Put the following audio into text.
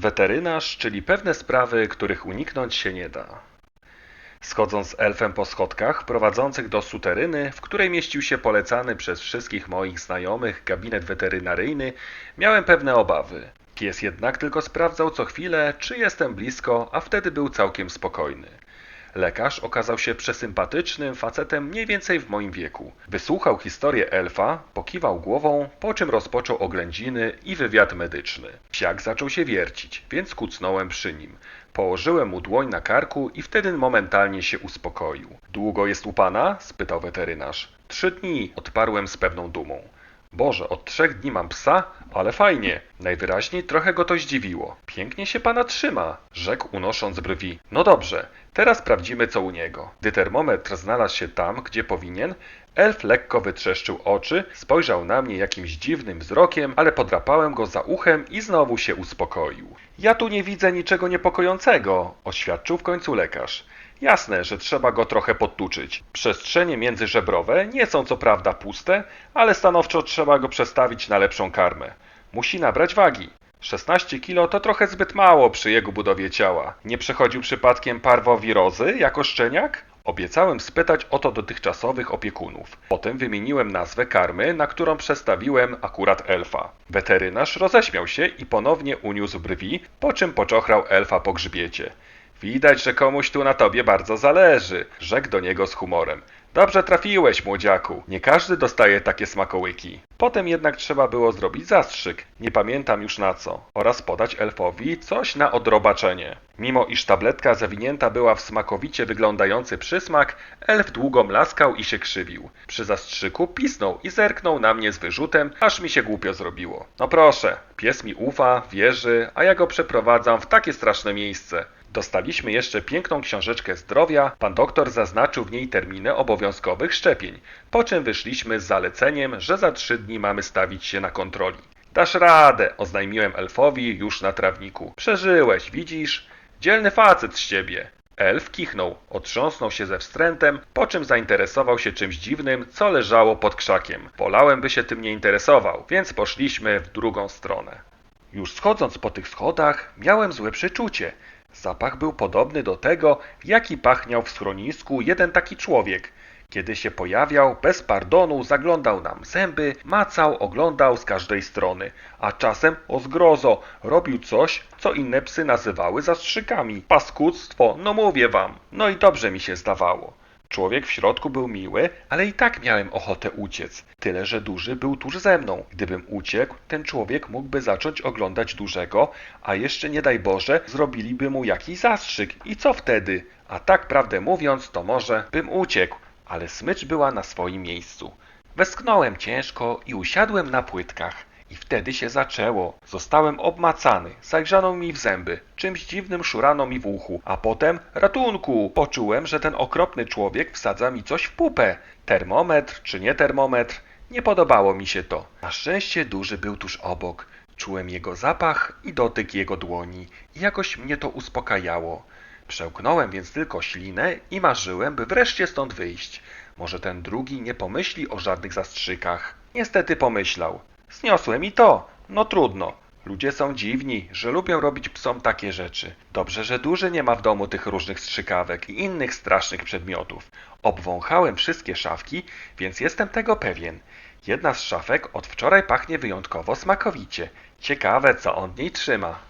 Weterynarz, czyli pewne sprawy, których uniknąć się nie da. Schodząc elfem po schodkach prowadzących do suteryny, w której mieścił się polecany przez wszystkich moich znajomych gabinet weterynaryjny, miałem pewne obawy. Pies jednak tylko sprawdzał co chwilę, czy jestem blisko, a wtedy był całkiem spokojny. Lekarz okazał się przesympatycznym facetem mniej więcej w moim wieku. Wysłuchał historię elfa, pokiwał głową, po czym rozpoczął oględziny i wywiad medyczny. Psiak zaczął się wiercić, więc kucnąłem przy nim. Położyłem mu dłoń na karku i wtedy momentalnie się uspokoił. Długo jest u pana? spytał weterynarz. Trzy dni, odparłem z pewną dumą. Boże, od trzech dni mam psa, ale fajnie. Najwyraźniej trochę go to zdziwiło. Pięknie się pana trzyma, rzekł unosząc brwi. No dobrze, teraz sprawdzimy co u niego. Gdy termometr znalazł się tam, gdzie powinien, elf lekko wytrzeszczył oczy, spojrzał na mnie jakimś dziwnym wzrokiem, ale podrapałem go za uchem i znowu się uspokoił. Ja tu nie widzę niczego niepokojącego, oświadczył w końcu lekarz. Jasne, że trzeba go trochę podtuczyć. Przestrzenie międzyżebrowe nie są co prawda puste, ale stanowczo trzeba go przestawić na lepszą karmę. Musi nabrać wagi. 16 kilo to trochę zbyt mało przy jego budowie ciała. Nie przechodził przypadkiem parwowirozy jako szczeniak? Obiecałem spytać o to dotychczasowych opiekunów. Potem wymieniłem nazwę karmy, na którą przestawiłem akurat elfa. Weterynarz roześmiał się i ponownie uniósł brwi, po czym poczochrał elfa po grzbiecie. Widać, że komuś tu na tobie bardzo zależy, rzekł do niego z humorem. Dobrze trafiłeś, młodziaku. Nie każdy dostaje takie smakołyki. Potem jednak trzeba było zrobić zastrzyk, nie pamiętam już na co, oraz podać elfowi coś na odrobaczenie. Mimo iż tabletka zawinięta była w smakowicie wyglądający przysmak, elf długo mlaskał i się krzywił. Przy zastrzyku pisnął i zerknął na mnie z wyrzutem, aż mi się głupio zrobiło. No proszę, pies mi ufa, wierzy, a ja go przeprowadzam w takie straszne miejsce. Dostaliśmy jeszcze piękną książeczkę zdrowia, pan doktor zaznaczył w niej terminy obowiązkowych szczepień, po czym wyszliśmy z zaleceniem, że za trzy dni mamy stawić się na kontroli. Dasz radę, oznajmiłem elfowi już na trawniku. Przeżyłeś, widzisz? Dzielny facet z ciebie. Elf kichnął, otrząsnął się ze wstrętem, po czym zainteresował się czymś dziwnym, co leżało pod krzakiem. Polałem by się tym nie interesował, więc poszliśmy w drugą stronę. Już schodząc po tych schodach, miałem złe przeczucie. Zapach był podobny do tego, jaki pachniał w schronisku jeden taki człowiek. Kiedy się pojawiał, bez pardonu zaglądał nam zęby, macał, oglądał z każdej strony, a czasem, o zgrozo, robił coś, co inne psy nazywały zastrzykami. Paskudztwo, no mówię wam. No i dobrze mi się zdawało. Człowiek w środku był miły, ale i tak miałem ochotę uciec. Tyle, że duży był tuż ze mną. Gdybym uciekł, ten człowiek mógłby zacząć oglądać dużego, a jeszcze nie daj Boże, zrobiliby mu jakiś zastrzyk. I co wtedy? A tak prawdę mówiąc, to może bym uciekł, ale smycz była na swoim miejscu. Westchnąłem ciężko i usiadłem na płytkach. I wtedy się zaczęło. Zostałem obmacany, zajrzano mi w zęby, czymś dziwnym szurano mi w uchu, a potem ratunku! Poczułem, że ten okropny człowiek wsadza mi coś w pupę. Termometr czy nie termometr? Nie podobało mi się to. Na szczęście duży był tuż obok. Czułem jego zapach i dotyk jego dłoni i jakoś mnie to uspokajało. Przełknąłem więc tylko ślinę i marzyłem, by wreszcie stąd wyjść. Może ten drugi nie pomyśli o żadnych zastrzykach. Niestety pomyślał. Zniosłem i to. No trudno. Ludzie są dziwni, że lubią robić psom takie rzeczy. Dobrze, że duży nie ma w domu tych różnych strzykawek i innych strasznych przedmiotów. Obwąchałem wszystkie szafki, więc jestem tego pewien. Jedna z szafek od wczoraj pachnie wyjątkowo smakowicie. Ciekawe, co on w niej trzyma.